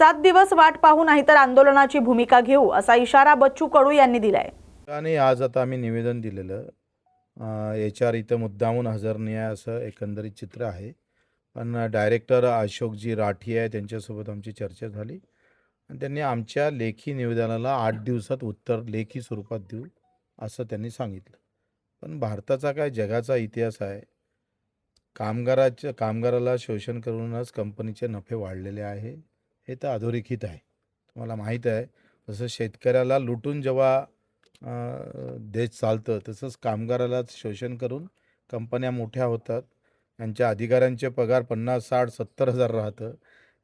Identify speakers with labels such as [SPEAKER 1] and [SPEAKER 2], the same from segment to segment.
[SPEAKER 1] सात दिवस वाट पाहू नाहीतर आंदोलनाची भूमिका घेऊ असा इशारा बच्चू कडू यांनी दिलाय.
[SPEAKER 2] आणि आज आता आम्ही निवेदन दिलेलं एच आर इथं मुद्दामून हजर नाही आहे असं एकंदरीत चित्र आहे. पण डायरेक्टर अशोकजी राठी आहे त्यांच्यासोबत आमची चर्चा झाली. आणि त्यांनी आमच्या लेखी निवेदनाला आठ दिवसात उत्तर लेखी स्वरूपात देऊ असं त्यांनी सांगितलं. पण भारताचा काय जगाचा इतिहास आहे. कामगाराच्या कामगाराला शोषण करूनच कंपनीचे नफे वाढलेले आहे. हे तर अधोरेखित आहे. तुम्हाला माहीत आहे जसं शेतकऱ्याला लुटून जेव्हा देश चालतं तसंच कामगाराला शोषण करून कंपन्या मोठ्या होतात. यांच्या अधिकाऱ्यांचे पगार पन्नास साठ सत्तर हजार राहतं.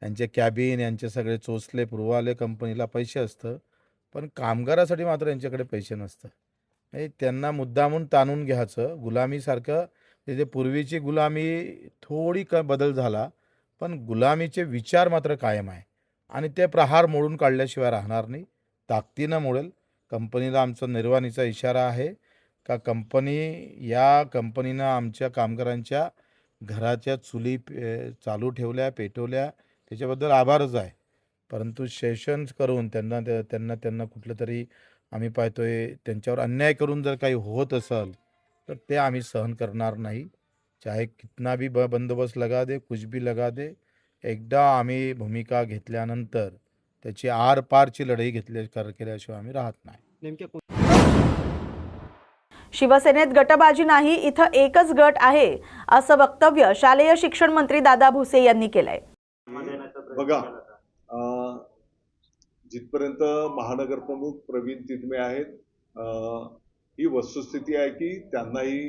[SPEAKER 2] यांचे कॅबिन यांचे सगळे चोचले पुरवाले कंपनीला पैसे असतं. पण कामगारासाठी मात्र यांच्याकडे पैसे नसतं. हे त्यांना मुद्दामून ताणून घ्यायचं. गुलामीसारखं तिथे पूर्वीची गुलामी थोडी क बदल झाला पण गुलामीचे विचार मात्र कायम आहे. आणि ते प्रहार मोडून काढल्याशिवाय राहणार नाही. ताकदीनं मोडेल. कंपनीला आमचा निर्वाणीचा इशारा आहे का कंपनी या कंपनीनं आमच्या कामगारांच्या घराच्या चुली पे- चालू ठेवल्या पेटवल्या त्याच्याबद्दल आभारच आहे. परंतु सेशन्स करून त्यांना त्या- त्यांना त्यांना कुठलं तरी आम्ही पाहतोय त्यांच्यावर अन्याय करून जर काही होत असेल तर ते आम्ही सहन करणार नाही. चाहे कितना भी ब बंदोबस्त लगा दे कुछ भी लगा दे एकदा आम्ही भूमिका घेतल्यानंतर त्याची आर पारची लढाई घेतल्या कर केल्याशिवाय आम्ही राहत नाही.
[SPEAKER 3] नेमक्या कोण-
[SPEAKER 1] शिवसेनेत गटबाजी नाही इथं एकच गट आहे असं वक्तव्य शालेय शिक्षण मंत्री दादा भुसे यांनी केलंय.
[SPEAKER 4] बघा अं, जिथपर्यंत महानगर प्रमुख प्रवीण तिदमे आहेत अं, ही वस्तुस्थिती आहे की त्यांनाही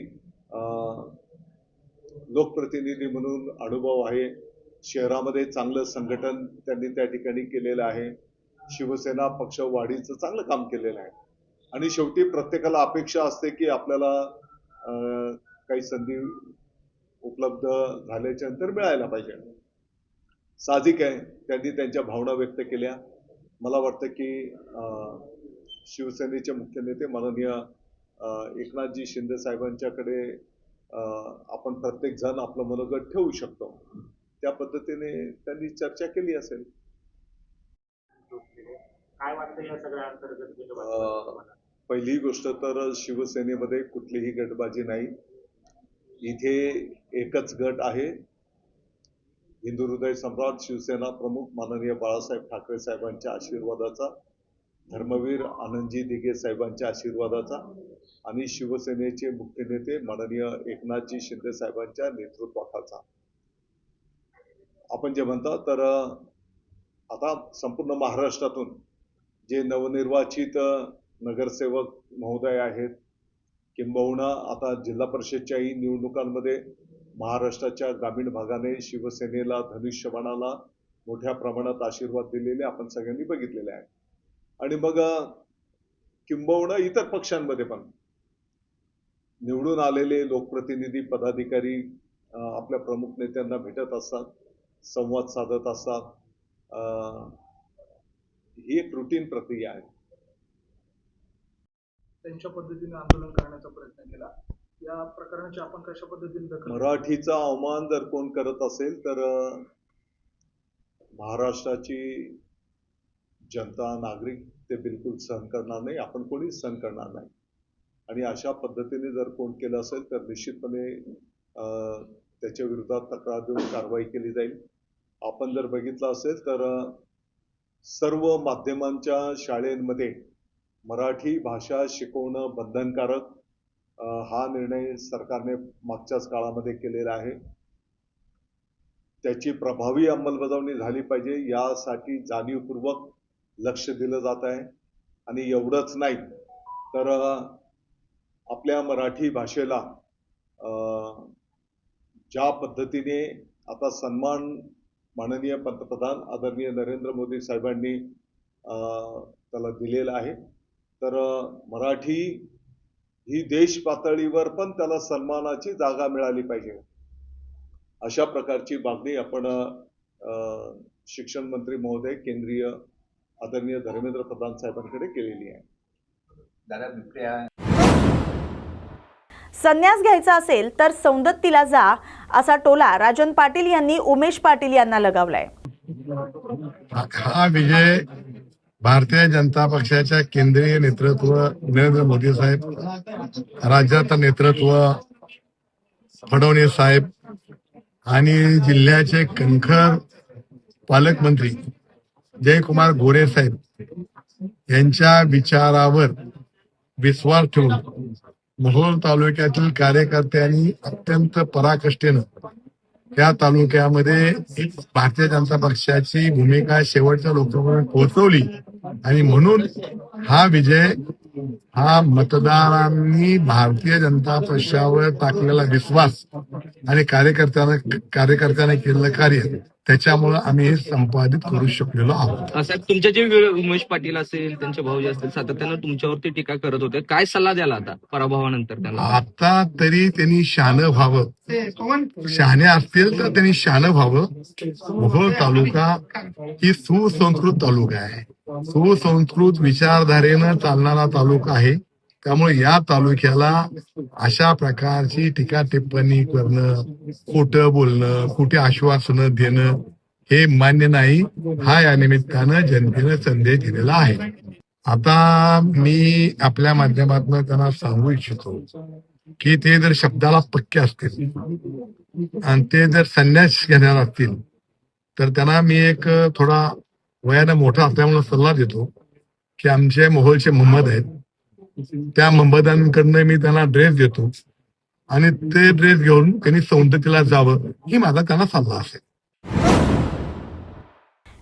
[SPEAKER 4] अं, लोकप्रतिनिधी म्हणून अनुभव आहे. शहरामध्ये चांगलं संघटन त्यांनी त्या ठिकाणी केलेलं आहे. शिवसेना पक्ष वाढीचं चांगलं काम केलेलं आहे. आणि शेवटी प्रत्येकाला अपेक्षा असते की आपल्याला काही संधी उपलब्ध झाल्याच्यानंतर मिळायला पाहिजे. साहजिक आहे. त्यांनी त्यांच्या भावना व्यक्त केल्या. मला वाटतं की शिवसेनेचे मुख्य नेते माननीय एकनाथजी शिंदे साहेबांच्याकडे आपण प्रत्येक जण आपलं मनोगत ठेवू शकतो. त्या पद्धतीने त्यांनी चर्चा केली असेल.
[SPEAKER 5] काय वाटतं या सगळ्या अंतर्गत
[SPEAKER 4] अं, पहिली गोष्ट तर शिवसेनेमध्ये कुठलीही गटबाजी नाही. इथे एकच गट आहे. हिंदू हृदय सम्राट शिवसेना प्रमुख माननीय बाळासाहेब ठाकरे साहेबांच्या आशीर्वादाचा धर्मवीर आनंदजी दिघे साहेबांच्या आशीर्वादाचा आणि शिवसेनेचे मुख्य नेते माननीय एकनाथजी शिंदे साहेबांच्या नेतृत्वाखाचा आपण जे म्हणता तर आता संपूर्ण महाराष्ट्रातून जे नवनिर्वाचित नगरसेवक महोदय आहेत किंबहुना आता जिल्हा परिषदच्याही निवडणुकांमध्ये महाराष्ट्राच्या ग्रामीण भागाने शिवसेनेला धनुष्यबाणाला मोठ्या प्रमाणात आशीर्वाद दिलेले आपण सगळ्यांनी बघितलेले आहे. आणि मग किंबहुना इतर पक्षांमध्ये पण निवडून आलेले लोकप्रतिनिधी पदाधिकारी आपल्या प्रमुख नेत्यांना भेटत असतात. संवाद साधत असतात अ, ही एक रुटीन प्रक्रिया आहे.
[SPEAKER 6] त्यांच्या पद्धतीने आंदोलन करण्याचा प्रयत्न केला. या प्रकरणाची आपण कशा पद्धतीने
[SPEAKER 4] मराठीचा अवमान जर कोण करत असेल तर महाराष्ट्राची जनता नागरिक ते बिलकुल सहन करणार नाही. आपण कोणीच सहन करणार नाही. आणि अशा पद्धतीने जर कोण केलं असेल तर निश्चितपणे अ, त्याच्या विरोधात तक्रार देऊन कारवाई केली जाईल. आपण जर बघितलं असेल तर सर्व माध्यमांच्या शाळेमध्ये मराठी भाषा शिकवणं बंधनकारक हा निर्णय सरकारने मागच्याच काळामध्ये केलेला आहे. त्याची प्रभावी अंमलबजावणी झाली पाहिजे यासाठी जाणीवपूर्वक लक्ष दिलं जात आहे. आणि एवढंच नाही तर आपल्या मराठी भाषेला ज्या पद्धतीने आता सन्मान माननीय पंतप्रधान आदरणीय नरेंद्र मोदी साहेबांनी त्याला दिलेला आहे. तर मराठी ही देश पातळीवर पण त्याला सन्मानाची जागा मिळाली पाहिजे. अशा प्रकारची मागणी आपण शिक्षण मंत्री महोदय केंद्रीय आदरणीय धर्मेंद्र प्रधान साहेबांकडे केलेली आहे.
[SPEAKER 7] दादा
[SPEAKER 1] संन्यास घ्यायचा असेल तर सौंदत्तीला जा असा टोला राजन पाटील यांनी उमेश पाटील यांना लगावलाय.
[SPEAKER 3] हा विजय भारतीय जनता पक्षाच्या केंद्रीय नेतृत्व नरेंद्र मोदी साहेब राज्याचं नेतृत्व फडणवीस साहेब आणि जिल्ह्याचे कणखर पालकमंत्री जयकुमार गोरे साहेब यांच्या विचारावर विश्वास ठेवून मोहोळ तालुक्यातील कार्यकर्त्यांनी अत्यंत पराकष्टेनं त्या तालुक्यामध्ये भारतीय जनता पक्षाची भूमिका शेवटच्या लोकसभेत पोहोचवली. आणि म्हणून हा विजय हा मतदारांनी भारतीय जनता पक्षावर टाकलेला विश्वास आणि कार्यकर्त्यांना कार्यकर्त्यांना केलेलं कार्य त्याच्यामुळं आम्ही हे संपादित करू शकलेलो आहोत.
[SPEAKER 8] साहेब तुमचे जे उमेश पाटील असेल त्यांचे भाऊजी असतील सातत्यानं तुमच्यावरती टीका करत होते. काय सल्ला द्याला आता पराभवानंतर त्यांना?
[SPEAKER 3] आता तरी त्यांनी शहाणं व्हावं. शहाणे असतील तर त्यांनी शहाणं व्हावं. मोहोळ तालुका ही सुसंस्कृत तालुका आहे. सुसंस्कृत विचारधारेनं चालणारा तालुका आहे. त्यामुळे या तालुक्याला अशा प्रकारची टीका टिप्पणी करणं खोटं बोलणं खोटी आश्वासनं देणं हे मान्य नाही. हा या निमित्तानं जनतेनं संदेश दिलेला आहे. आता मी आपल्या माध्यमातून त्यांना सांगू इच्छितो की ते जर शब्दाला पक्के असतील आणि ते जर संन्यास घेणार असतील तर त्यांना मी एक थोडा वयानं मोठा असल्यामुळे सल्ला देतो की आमचे मोहलचे मोहम्मद आहेत. त्या मोहम्मदांकडनं मी त्यांना ड्रेस देतो. आणि ते ड्रेस घेऊन त्यांनी सौंदर्याला जावं ही माझा त्यांना सल्ला असेल.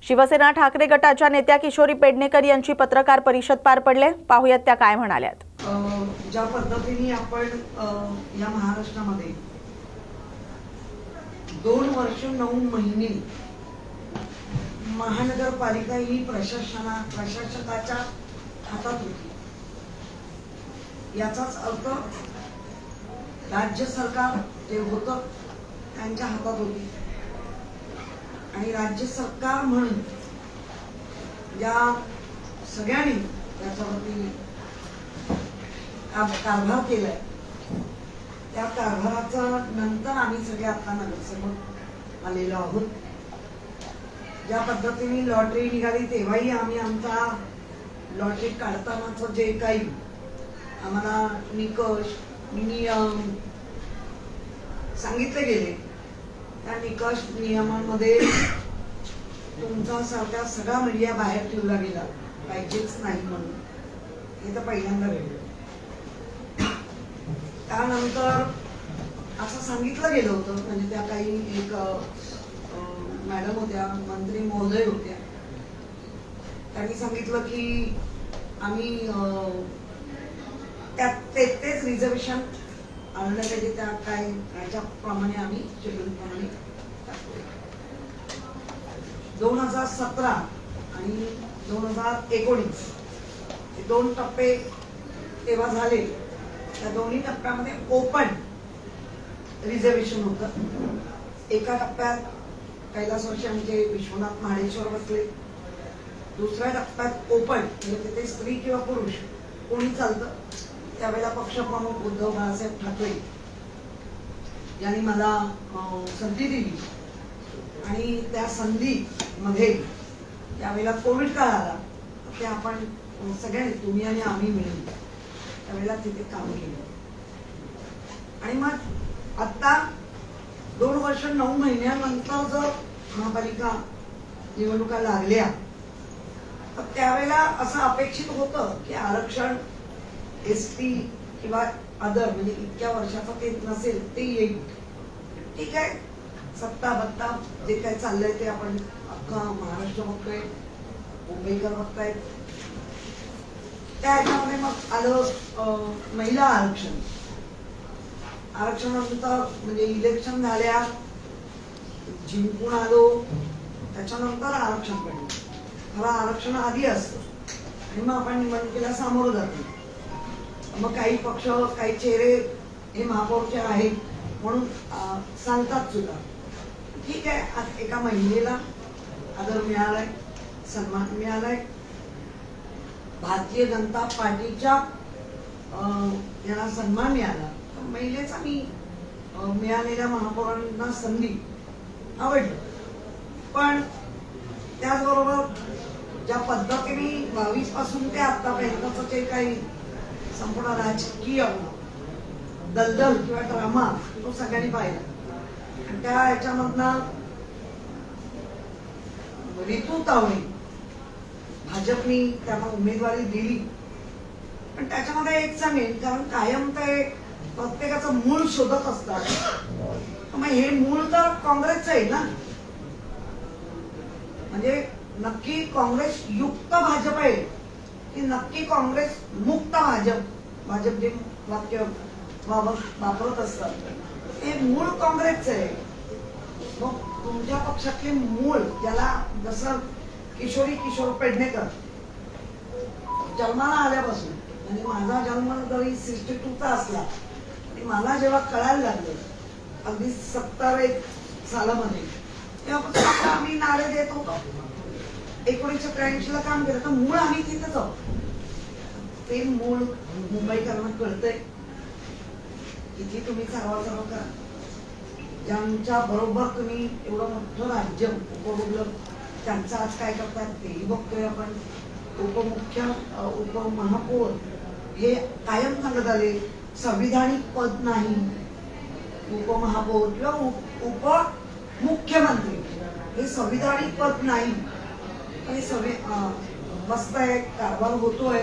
[SPEAKER 1] शिवसेना ठाकरे गटाच्या नेत्या किशोरी पेडणेकर यांची पत्रकार परिषद पार पडले. पाहुयात त्या काय म्हणाल्यात.
[SPEAKER 9] अ, ज्या पद्धतीने आपण या महाराष्ट्रामध्ये दोन वर्ष नऊ महिने महानगरपालिका ही प्रशासना प्रशासकाच्या हातात होती. याचाच अर्थ राज्य सरकार जे होतं त्यांच्या हातात होती. आणि राज्य सरकार म्हणून या सगळ्यांनी त्याच्यावरती कारभार केलाय. त्या कारभाराचा नंतर आम्ही सगळे आता नगरसेवक आलेलो आहोत. ज्या पद्धतीने लॉटरी निघाली तेव्हाही आम्ही आमचा लॉटरी काढतानाच जे काही आम्हाला निकष नियम सांगितले गेले. त्या निकष नियमांमध्ये तुमचा सारखा सगळा मीडिया बाहेर ठेवला गेला. पाहिजेच नाही म्हणून. हे तर पहिल्यांदा घडलं. त्यानंतर असं सांगितलं गेलं होतं. म्हणजे त्या काही एक मॅडम होत्या मंत्री महोदय होत्या. त्यांनी सांगितलं की आम्ही अं, त्यात ते तेच रिझर्वेशन आणलं पाहिजे त्या काय ह्याच्याप्रमाणे आम्ही शेड्यूलप्रमाणे दोन हजार सतरा आणि दोन हजार एकोणीस हे दोन टप्पे तेव्हा झाले. त्या दोन्ही टप्प्यामध्ये ओपन रिझर्वेशन होतं. एका टप्प्यात कैलासवर्षी आमचे विश्वनाथ महाडेश्वर बसले. दुसऱ्या टप्प्यात ओपन म्हणजे तिथे स्त्री किंवा पुरुष कोणी चालतं? त्यावेळेला पक्षप्रमुख उद्धव बाळासाहेब ठाकरे यांनी मला संधी दिली. आणि त्या संधीमध्ये त्यावेळेला कोविड काळ आला ते आपण सगळ्यांनी तुम्ही आणि आम्ही मिळून त्यावेळेला तिथे काम केलं. आणि मग आता दोन वर्ष नऊ महिन्यानंतर जर महापालिका निवडणुका लागल्या तर त्यावेळेला असं अपेक्षित होतं की आरक्षण एस टी किंवा अदर म्हणजे इतक्या वर्षाचं ते नसेल ते येईल. ठीक आहे? सत्ता बत्ता जे काय चाललंय ते आपण अख्खा महाराष्ट्र बघतोय मुंबईकर बघतायत. त्या ह्याच्यामध्ये मग आलं महिला आरक्षण. आरक्षणानंतर म्हणजे इलेक्शन झाल्या जिंकून आलो त्याच्यानंतर आरक्षण पडलं खरं आरक्षण आधी असतं. आणि मग आपण निवडणुकीला सामोरं जातो. मग काही पक्ष काही चेहरे हे महापौरचे आहेत म्हणून सांगतात सुद्धा. ठीक आहे आज एका महिलेला आदर मिळालाय सन्मान मिळालाय. भारतीय जनता पार्टीच्या अं, यांना सन्मान मिळाला. तर महिलेचा मी मिळालेल्या महापौरांना संधी आवडली. पण त्याचबरोबर ज्या पद्धतीने बावीसपासून ते आतापर्यंतचं जे काही संपूर्ण राजकीय दलदल किंवा ड्रामा तो सगळ्यांनी पाहिला. आणि त्या ह्याच्यामधनं रितू तावणे भाजपनी त्यांना उमेदवारी दिली. पण त्याच्यामध्ये एक सांगेन कारण कायम ते प्रत्येकाचं मूळ शोधत असतात. मग हे मूळ तर काँग्रेसचं आहे ना? म्हणजे नक्की काँग्रेस युक्त भाजप आहे. की नक्की काँग्रेस मुक्त भाजप भाजप जे वाक्य वापरत असतात. ते मूळ काँग्रेसचं आहे. मग तुमच्या पक्षातले मूळ ज्याला जसं किशोरी किशोर पेडणेकर जन्माला आल्यापासून म्हणजे माझा जन्म जरी सिक्स्टी टूचा असला आणि मला जेव्हा कळायला लागलं अगदी सत्तर एक सालामध्ये तेव्हापासून आम्ही नारे देत होतो. एकोणीसशे त्र्याऐंशीला काम केलं तर मूळ आम्ही तिथेच आहोत. ते मूळ मुंबईकरांना कळतंय. किती तुम्ही सर्व सर्व करा. ज्यांच्या बरोबर तुम्ही एवढं मोठं राज्य उपभोगलं त्यांचं आज काय करतात तेही बघतोय आपण. उपमुख्य उपमहापौर हे कायम सांगत आले संविधानिक पद नाही. उपमहापौर किंवा उप मुख्यमंत्री हे संविधानिक पद नाही. आणि सगळे मस्त आहे कारभार होतोय.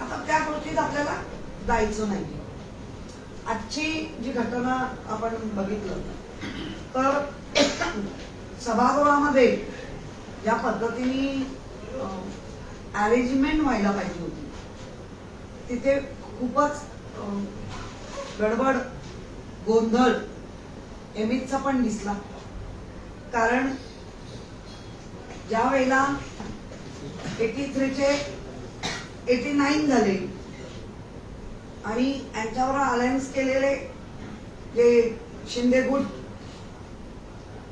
[SPEAKER 9] आता त्या गोष्टीत आपल्याला जायचं नाही. आजची जी घटना आपण बघितलं तर सभागृहामध्ये ज्या पद्धतीने अरेंजमेंट व्हायला पाहिजे होती. तिथे खूपच गडबड गोंधळ एमितचा पण दिसला. कारण ज्या वेळेला एटी थ्रीचे एटी नाईन झाले आणि यांच्यावर अलायन्स केलेले जे शिंदे गुट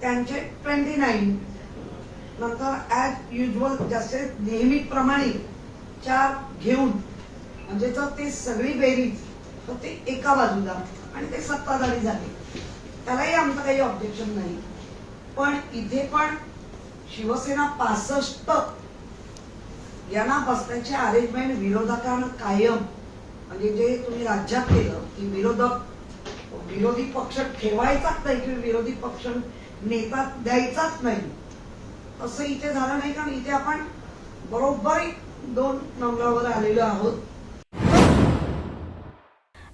[SPEAKER 9] त्यांचे ट्वेंटी नाईन नंतर ॲज युजल जसे नेहमीप्रमाणे चार घेऊन म्हणजे तर ते सगळी बेरीज तर ते एका बाजूला आणि ते सत्ताधारी झाले. त्यालाही आमचं काही ऑब्जेक्शन नाही. पण इथे पण शिवसेना पासष्ट. यांना बसण्याचे अरेंजमेंट विरोधकांना कायम. म्हणजे जे तुम्ही राज्यात केलं की विरोधक विरोधी पक्ष ठेवायचाच नाही किंवा विरोधी पक्ष नेता द्यायचाच नाही. असं इथे झालं नाही कारण इथे आपण बरोबर दोन नंबरावर आलेलो आहोत.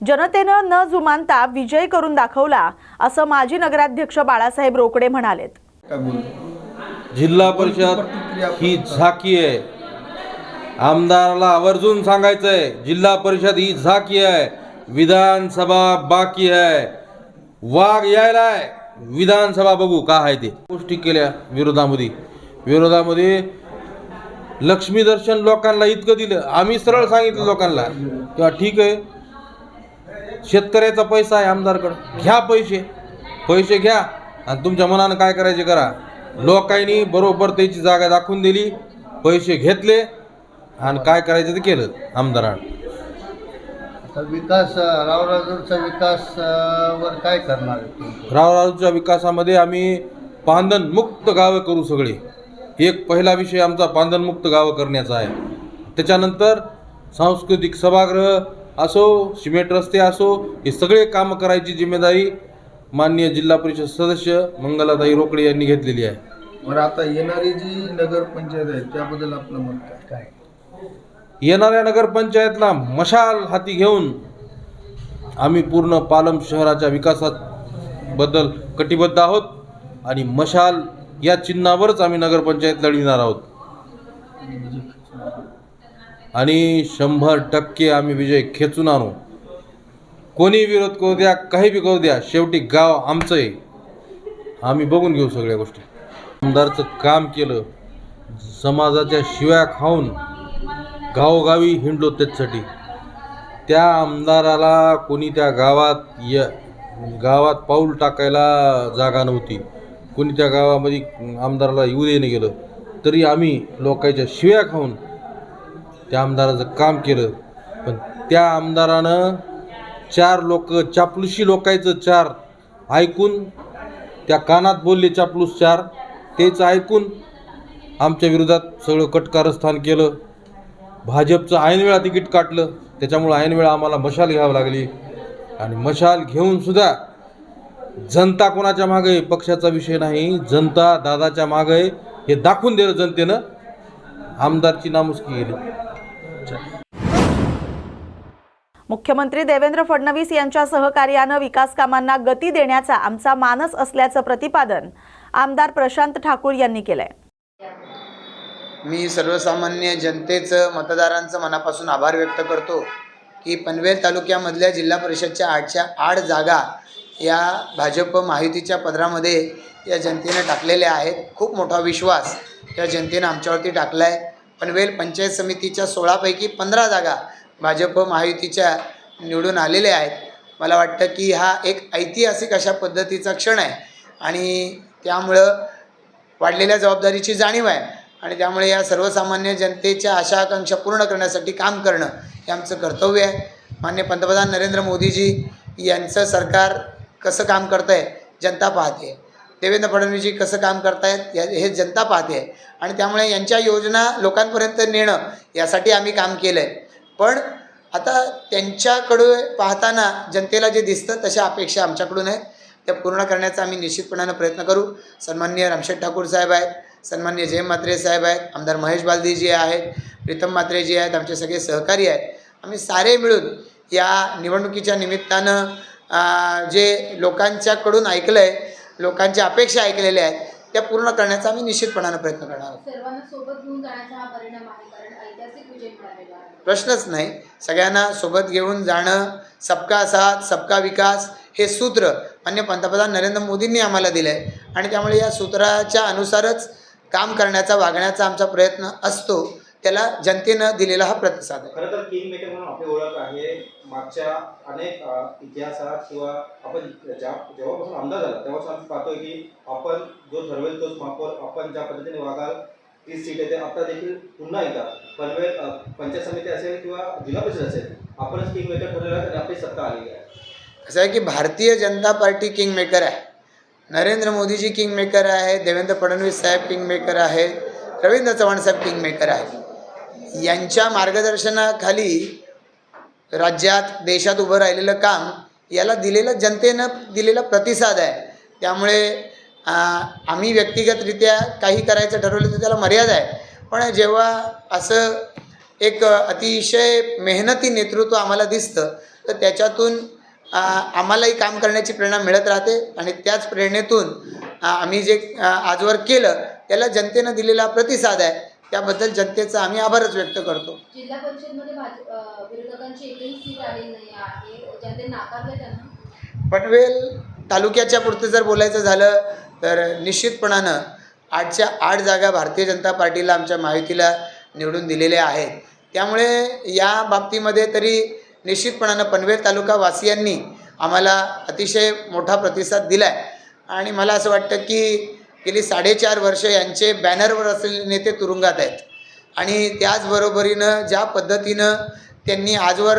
[SPEAKER 1] जनतेनं न जुमानता विजय करून दाखवला असं माजी नगराध्यक्ष बाळासाहेब रोकडे म्हणालेत.
[SPEAKER 10] जिल्हा परिषद ही झाकी आहे. आमदाराला आवर्जून सांगायचं आहे जिल्हा परिषद ही झाकी आहे. विधानसभा बाकी आहे. वाघ यायलाय विधानसभा बघू का आहे ते. गोष्टी केल्या विरोधामध्ये. विरोधामध्ये लक्ष्मी दर्शन लोकांना इतकं दिलं. आम्ही सरळ सांगितलं लोकांना किंवा ठीक आहे. शेतकऱ्याचा पैसा आहे आमदारकडं. घ्या पैसे. पैसे घ्या आणि तुमच्या मनानं काय करायचे करा. लोकांनी बरोबर त्याची जागा दाखवून दिली पैसे घेतले आणि काय करायचं ते केलं आमदारानं.
[SPEAKER 7] विकास रावराजूरचा विकास अं, वर काय करणार आहे तुम्ही?
[SPEAKER 10] रावराजूच्या विकासामध्ये आम्ही पांदनमुक्त गावं करू सगळे. एक पहिला विषय आमचा पांदनमुक्त गावं करण्याचा आहे. त्याच्यानंतर सांस्कृतिक सभागृह असो सिमेंट रस्ते असो हे सगळे कामं करायची जिम्मेदारी माननीय जिल्हा परिषद सदस्य मंगलाताई रोकडे यांनी घेतलेली आहे.
[SPEAKER 11] बरं आता येणारी जी नगरपंचायत आहे त्याबद्दल आपलं मत काय? काय?
[SPEAKER 10] येणाऱ्या नगरपंचायतला मशाल हाती घेऊन आम्ही पूर्ण पालम शहराच्या विकासात बद्दल कटिबद्ध आहोत आणि मशाल या चिन्हावरच आम्ही नगरपंचायत लढविणार आहोत. आणि शंभर टक्के आम्ही विजय खेचून आणू. कोणी विरोध करू द्या काही बी करू द्या शेवटी गाव आमचं आहे आम्ही बघून घेऊ सगळ्या गोष्टी. आमदारचं काम केलं समाजाच्या शिव्या खाऊन गावोगावी हिंडलो त्याच्यासाठी त्या आमदाराला कोणी त्या गावात य गावात पाऊल टाकायला जागा नव्हती. कोणी त्या गावामध्ये आमदाराला येऊ देणं गेलं तरी आम्ही लोकांच्या शिव्या खाऊन त्या आमदाराचं काम केलं. पण त्या आमदारानं चार लोक चापलुशी लोकायचं चार. ऐकून त्या कानात बोलले चापलूस चार. तेच ऐकून आमच्या विरोधात सगळं कटकारस्थान केलं. भाजपचं ऐनवेळा तिकीट काटलं. त्याच्यामुळं ऐनवेळा आम्हाला मशाल घ्यावी लागली. आणि मशाल घेऊन सुद्धा जनता कोणाच्या मागे आहे पक्षाचा विषय नाही. जनता दादाच्या मागे. आहे हे दाखवून दिलं जनतेनं. आमदारची नामुष्की गेली.
[SPEAKER 1] मुख्यमंत्री देवेंद्र फडणवीस यांच्या सहकार्यानं विकास कामांना गती देण्याचा आमचा मानस असल्याचं प्रतिपादन आमदार प्रशांत ठाकूर यांनी केलंय.
[SPEAKER 12] मी सर्वसामान्य जनतेचं मतदारांचं मनापासून आभार व्यक्त करतो की पनवेल तालुक्यामधल्या जिल्हा परिषदच्या आठच्या आठ जागा या भाजप माहितीच्या पदरामध्ये या जनतेनं टाकलेल्या आहेत. खूप मोठा विश्वास या जनतेनं आमच्यावरती टाकला आहे पनवेल पंचायत समितीच्या सोळापैकी पंधरा जागा भाजप महायुतीच्या निवडून आलेले आहेत. मला वाटतं की हा एक ऐतिहासिक अशा पद्धतीचा क्षण आहे. आणि त्यामुळं वाढलेल्या जबाबदारीची जाणीव आहे. आणि त्यामुळे या सर्वसामान्य जनतेच्या आशा आकांक्षा पूर्ण करण्यासाठी काम करणं हे आमचं कर्तव्य आहे. मान्य पंतप्रधान नरेंद्र मोदीजी यांचं सरकार कसं काम करतं आहे जनता पाहते. देवेंद्र फडणवीसजी कसं काम करतायत या हे जनता पाहते. आहे आणि त्यामुळे यांच्या योजना लोकांपर्यंत नेणं यासाठी आम्ही काम केलं आहे पण आता त्यांच्याकडे पाहताना जनतेला जे दिसतं तशा अपेक्षा आमच्याकडून आहेत. त्या पूर्ण करण्याचा आम्ही निश्चितपणानं प्रयत्न करू. सन्माननीय रामशेठ ठाकूर साहेब आहेत. सन्माननीय जय म्हात्रे साहेब आहेत. आमदार महेश बालदीजी आहेत. प्रीतम म्हात्रेजी आहेत. आमचे सगळे सहकारी आहेत. आम्ही सारे मिळून या निवडणुकीच्या निमित्तानं जे लोकांच्याकडून ऐकलं आहे लोकांच्या अपेक्षा ऐकलेल्या आहेत त्या पूर्ण करण्याचा आम्ही निश्चितपणानं प्रयत्न करणार आहोत. प्रश्नच नाही. सगळ्यांना सोबत घेऊन जाणं सबका साथ सबका विकास हे सूत्र मान्य पंतप्रधान नरेंद्र मोदींनी आम्हाला दिलं आहे आणि त्यामुळे या सूत्राच्या अनुसारच काम करण्याचा वागण्याचा आमचा प्रयत्न असतो. त्याला जनतेनं दिलेला हा प्रतिसाद आहे.
[SPEAKER 5] खरं तर किंग मेकर म्हणून आपली ओळख आहे. मागच्या अनेक इतिहासात किंवा आपण ज्या जेव्हापासून आमदार झाला तेव्हापासून आपण पाहतोय की आपण जो ठरवेल तोच महापौर आपण ज्या पद्धतीने वागाल तीच सीट येते आता देखील पुन्हा एकदा पनवेल पंचायत समिती असेल किंवा जिल्हा परिषद असेल आपणच किंग मेकर ठरलेलं आहे. आणि आपली सत्ता आलेली आहे.
[SPEAKER 12] असं आहे की Bharatiya Janata party king maker आहे. नरेंद्र मोदीजी किंग मेकर आहे. देवेंद्र फडणवीस साहेब किंग मेकर आहेत रवींद्र चव्हाण साहेब किंग मेकर आहेत यांच्या मार्गदर्शनाखाली राज्यात देशात उभं राहिलेलं काम याला दिलेलं जनतेनं दिलेला प्रतिसाद आहे. त्यामुळे आम्ही व्यक्तिगतरित्या काही करायचं ठरवलं तर त्याला मर्यादा आहे. पण जेव्हा असं एक अतिशय मेहनती नेतृत्व आम्हाला दिसतं तर त्याच्यातून आम्हालाही काम करण्याची प्रेरणा मिळत राहते. आणि त्याच प्रेरणेतून आम्ही जे आजवर केलं त्याला जनतेनं दिलेला प्रतिसाद आहे. त्याबद्दल जनतेचा आम्ही आभारच व्यक्त करतो.
[SPEAKER 13] जिल्हा परिषदमध्ये भाज अं, विरोधकांची एकही सीट आलेली नाही आहे. जनतेने नाकारलं त्यांना?
[SPEAKER 12] पनवेल तालुक्याच्या पुरतं जर बोलायचं झालं तर निश्चितपणानं आठच्या आठ जागा भारतीय जनता पार्टीला आमच्या महायुतीला निवडून दिलेल्या आहेत. त्यामुळे या बाबतीमध्ये तरी निश्चितपणानं पनवेल तालुका वासियांनी आम्हाला अतिशय मोठा प्रतिसाद दिला आहे आणि मला असं वाटतं की गेली साडेचार वर्ष यांचे बॅनरवर असलेले नेते तुरुंगात आहेत. आणि त्याचबरोबरीनं ज्या पद्धतीनं त्यांनी आजवर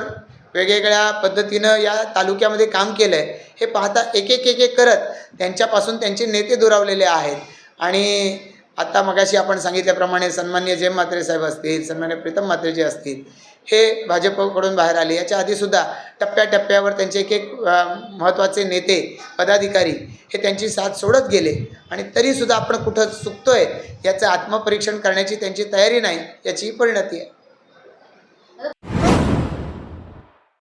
[SPEAKER 12] वेगवेगळ्या पद्धतीनं या तालुक्यामध्ये काम केलं आहे हे पाहता एक एक एक एक करत त्यांच्यापासून त्यांचे नेते दुरावलेले आहेत. आणि आत्ता मगाशी आपण सांगितल्याप्रमाणे सन्मान्य जय म्हात्रे साहेब असतील सन्मान्य प्रीतम म्हात्रेजी असतील हे भाजपकडून बाहेर आले. याच्या आधीसुद्धा टप्प्याटप्प्यावर त्यांचे एक एक महत्त्वाचे नेते पदाधिकारी हे त्यांची साथ सोडत गेले. आणि तरीसुद्धा आपण कुठं चुकतोय याचं आत्मपरीक्षण करण्याची त्यांची तयारी नाही याची परिणती आहे.